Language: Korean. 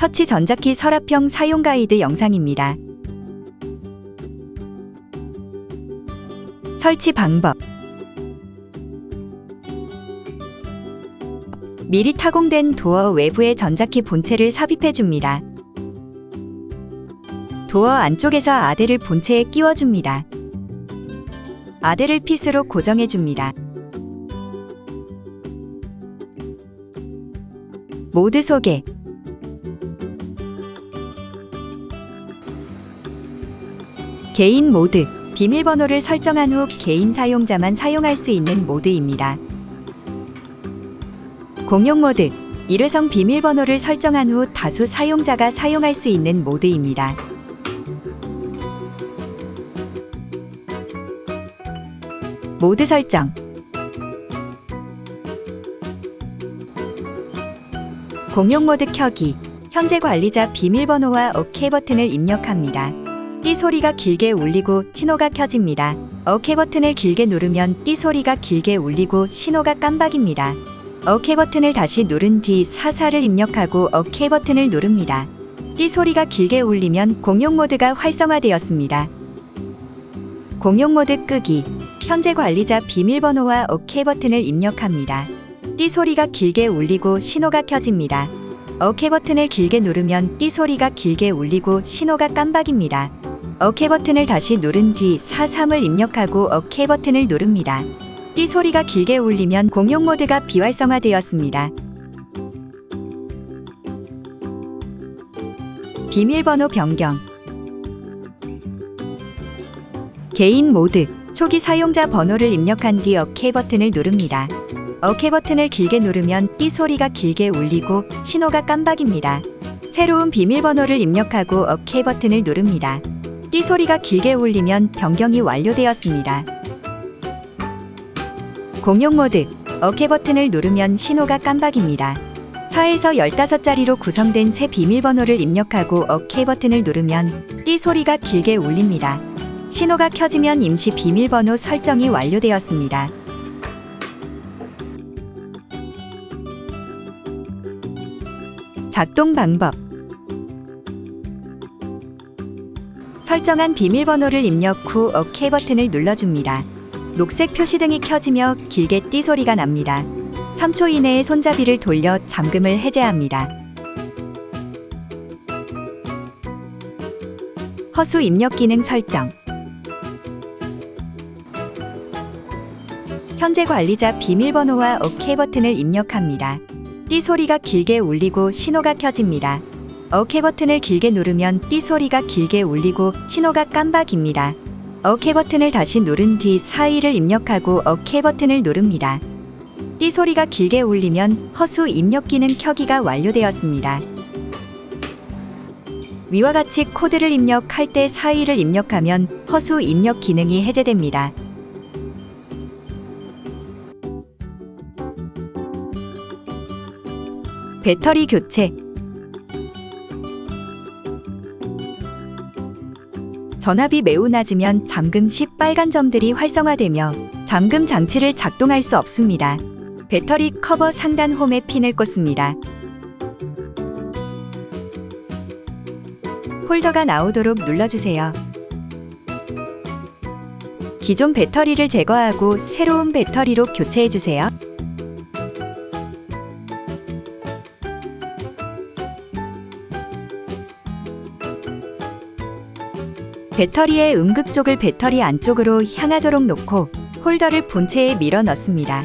터치 전자키 서랍형 사용 가이드 영상입니다. 설치 방법 미리 타공된 도어 외부에 전자키 본체를 삽입해 줍니다. 도어 안쪽에서 아대를 본체에 끼워줍니다. 아대를 핏으로 고정해 줍니다. 모드 소개 개인 모드 비밀번호를 설정한 후 개인 사용자만 사용할 수 있는 모드입니다. 공용 모드 일회성 비밀번호를 설정한 후 다수 사용자가 사용할 수 있는 모드입니다. 모드 설정 공용 모드 켜기 현재 관리자 비밀번호와 OK 버튼을 입력합니다. 띠 소리가 길게 울리고 신호가 켜집니다. OK 버튼을 길게 누르면 띠 소리가 길게 울리고 신호가 깜박입니다. OK 버튼을 다시 누른 뒤 사사를 입력하고 OK 버튼을 누릅니다. 띠 소리가 길게 울리면 공용 모드가 활성화되었습니다. 공용 모드 끄기 현재 관리자 비밀번호와 OK 버튼을 입력합니다. 띠 소리가 길게 울리고 신호가 켜집니다. OK 버튼을 길게 누르면 띠 소리가 길게 울리고 신호가 깜박입니다. OK 버튼을 다시 누른 뒤 43을 입력하고 OK 버튼을 누릅니다. 띠 소리가 길게 울리면 공용 모드가 비활성화되었습니다. 비밀번호 변경 개인 모드 초기 사용자 번호를 입력한 뒤 OK 버튼을 누릅니다. OK 버튼을 길게 누르면 띠 소리가 길게 울리고 신호가 깜박입니다. 새로운 비밀번호를 입력하고 OK 버튼을 누릅니다. 띠 소리가 길게 울리면 변경이 완료되었습니다. 공용 모드 OK 버튼을 누르면 신호가 깜박입니다. 4에서 15자리로 구성된 새 비밀번호를 입력하고 OK 버튼을 누르면 띠 소리가 길게 울립니다. 신호가 켜지면 임시 비밀번호 설정이 완료되었습니다. 작동 방법 설정한 비밀번호를 입력 후 OK 버튼을 눌러줍니다. 녹색 표시등이 켜지며 길게 띠 소리가 납니다. 3초 이내에 손잡이를 돌려 잠금을 해제합니다. 허수 입력 기능 설정 현재 관리자 비밀번호와 OK 버튼을 입력합니다. 띠 소리가 길게 울리고 신호가 켜집니다. OK 버튼을 길게 누르면 띠 소리가 길게 울리고 신호가 깜박입니다. OK 버튼을 다시 누른 뒤 사이를 입력하고 OK 버튼을 누릅니다. 띠 소리가 길게 울리면 허수 입력 기능 켜기가 완료되었습니다. 위와 같이 코드를 입력할 때 사이를 입력하면 허수 입력 기능이 해제됩니다. 배터리 교체 전압이 매우 낮으면 잠금 시 빨간 점들이 활성화되며 잠금 장치를 작동할 수 없습니다. 배터리 커버 상단 홈에 핀을 꽂습니다. 홀더가 나오도록 눌러주세요. 기존 배터리를 제거하고 새로운 배터리로 교체해주세요. 배터리의 음극 쪽을 배터리 안쪽으로 향하도록 놓고 홀더를 본체에 밀어 넣습니다.